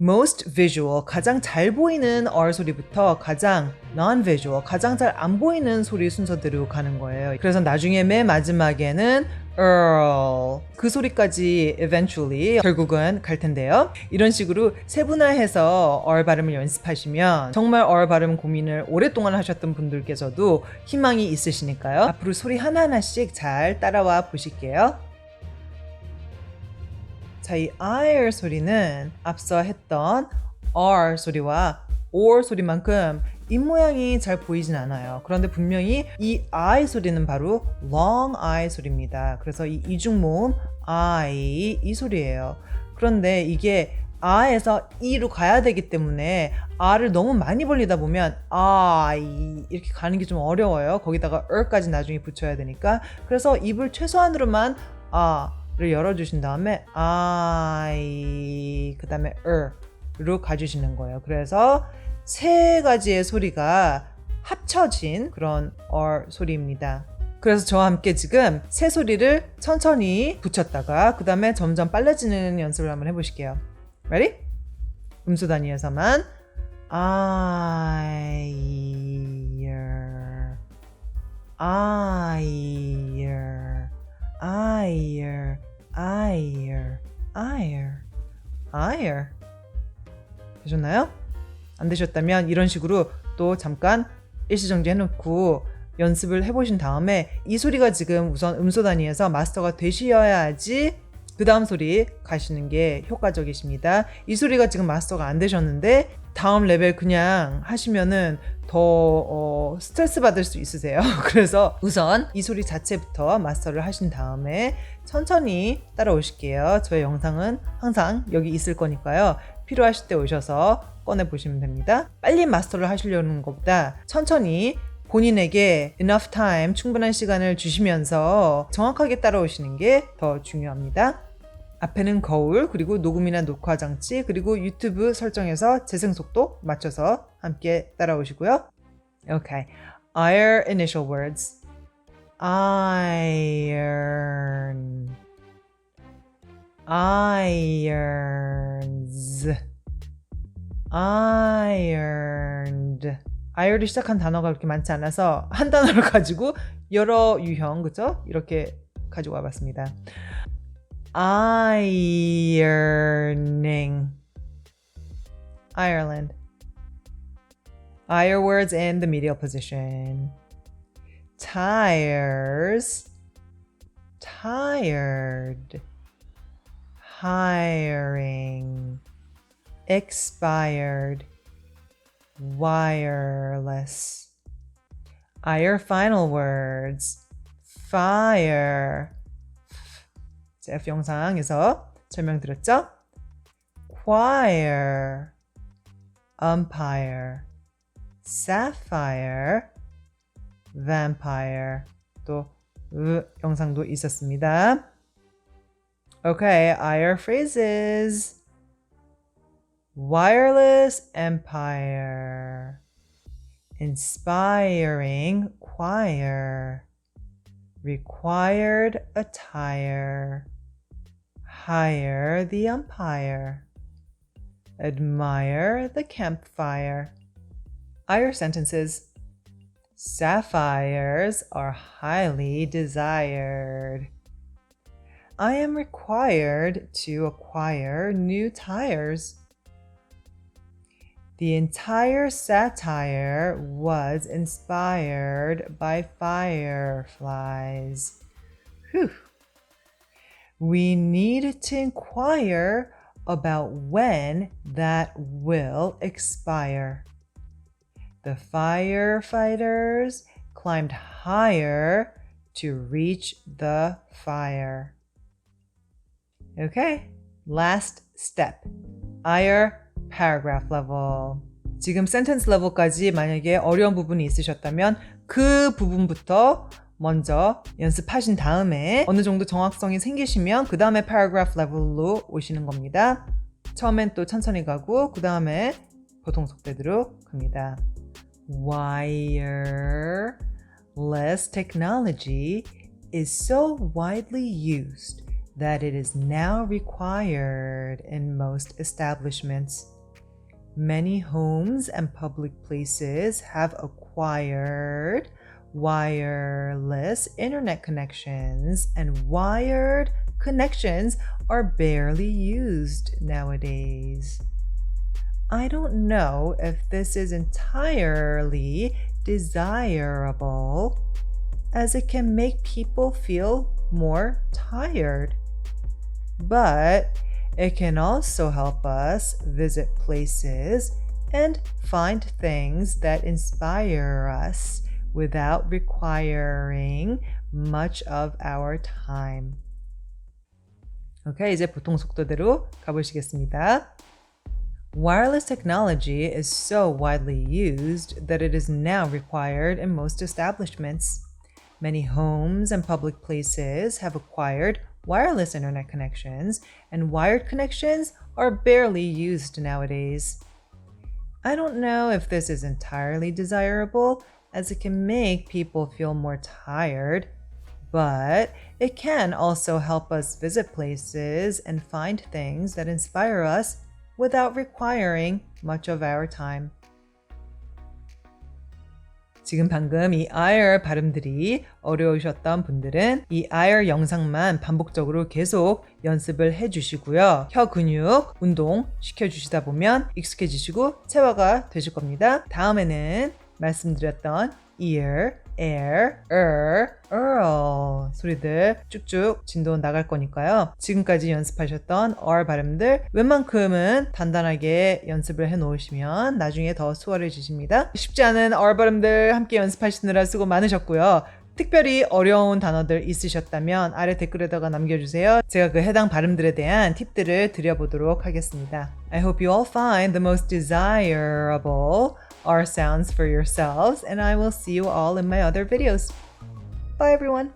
most visual, 가장 잘 보이는 R 소리부터 가장 non-visual, 가장 잘 안 보이는 소리 순서대로 가는 거예요. 그래서 나중에 맨 마지막에는 earl 그 소리까지 eventually 결국은 갈 텐데요. 이런 식으로 세분화해서 R 발음을 연습하시면 정말 R 발음 고민을 오랫동안 하셨던 분들께서도 희망이 있으시니까요. 앞으로 소리 하나하나씩 잘 따라와 보실게요. 자, 이 R 소리는 앞서 했던 R 소리와 or 소리만큼 입 모양이 잘 보이진 않아요. 그런데 분명히 이 I 소리는 바로 long I 소리입니다. 그래서 이 이중 모음 I 이 소리예요. 그런데 이게 아에서 이로 가야 되기 때문에 아를 너무 많이 벌리다 보면 I 이렇게 가는 게 좀 어려워요. 거기다가 er까지 나중에 붙여야 되니까. 그래서 입을 최소한으로만 아 를 열어주신 다음에 I 그 다음에 er로 가주시는 거예요. 그래서 세 가지의 소리가 합쳐진 그런 R 소리입니다. 그래서 저와 함께 지금 새 소리를 천천히 붙였다가 그 다음에 점점 빨라지는 연습을 한번 해보실게요. Ready? 음수 단위에서만 I, I, I, I, I, I. 되셨나요? 안 되셨다면 이런 식으로 또 잠깐 일시정지 해놓고 연습을 해보신 다음에 이 소리가 지금 우선 음소 단위에서 마스터가 되셔야지 그 다음 소리 가시는 게 효과적이십니다. 이 소리가 지금 마스터가 안 되셨는데 다음 레벨 그냥 하시면은 더 어, 스트레스 받을 수 있으세요. 그래서 우선 이 소리 자체부터 마스터를 하신 다음에 천천히 따라오실게요. 저의 영상은 항상 여기 있을 거니까요. 필요하실 때 오셔서 꺼내 보시면 됩니다. 빨리 마스터를 하시려는 것보다 천천히 본인에게 enough time, 충분한 시간을 주시면서 정확하게 따라오시는 게 더 중요합니다. 앞에는 거울, 그리고 녹음이나 녹화 장치, 그리고 유튜브 설정에서 재생 속도 맞춰서 함께 따라오시고요. Okay. Iron initial words. Iron. Irons. Ironed. 아이어를 시작한 단어가 그렇게 많지 않아서 한 단어를 가지고 여러 유형 그죠? 이렇게 가지고 와봤습니다. Ironing. Ireland. Ire words in the medial position. Tires. Tired. Hiring. Expired. Wireless. Ire final words. Fire. 자, F 영상에서 설명드렸죠? Choir. Umpire. Sapphire. Vampire. 또 으, 영상도 있었습니다. Okay, Ire phrases. Wireless empire. Inspiring choir. Required attire. Hire the umpire. Admire the campfire. Ire sentences. Sapphires are highly desired. I am required to acquire new tires. The entire satire was inspired by fireflies. Whew We need to inquire about when that will expire. The firefighters climbed higher to reach the fire. Okay, last step. Higher paragraph level. 지금 sentence level까지 만약에 어려운 부분이 있으셨다면 그 부분부터 먼저 연습하신 다음에 어느 정도 정확성이 생기시면 그 다음에 paragraph level로 오시는 겁니다. 처음엔 또 천천히 가고 그 다음에 보통 속도대로 갑니다. Wireless technology is so widely used that it is now required in most establishments. Many homes and public places have acquired wireless internet connections, and wired connections are barely used nowadays. I don't know if this is entirely desirable, as it can make people feel more tired. But it can also help us visit places and find things that inspire us without requiring much of our time. 오케이, 이제 보통 속도대로 가보시겠습니다. Wireless technology is so widely used that it is now required in most establishments. Many homes and public places have acquired wireless internet connections, and wired connections are barely used nowadays. I don't know if this is entirely desirable, as it can make people feel more tired, but it can also help us visit places and find things that inspire us without requiring much of our time. 지금 방금 이 IR 발음들이 어려우셨던 분들은 이 IR 영상만 반복적으로 계속 연습을 해주시고요. 혀 근육 운동 시켜주시다 보면 익숙해지시고 체화가 되실 겁니다. 다음에는 말씀드렸던 ear, air, er, earl 소리들 쭉쭉 진도 나갈 거니까요. 지금까지 연습하셨던 r 발음들 웬만큼은 단단하게 연습을 해 놓으시면 나중에 더 수월해지십니다. 쉽지 않은 r 발음들 함께 연습하시느라 수고 많으셨고요. 특별히 어려운 단어들 있으셨다면 아래 댓글에다가 남겨주세요. 제가 그 해당 발음들에 대한 팁들을 드려보도록 하겠습니다. I hope you all find the most desirable R sounds for yourselves, and I will see you all in my other videos. Bye, everyone.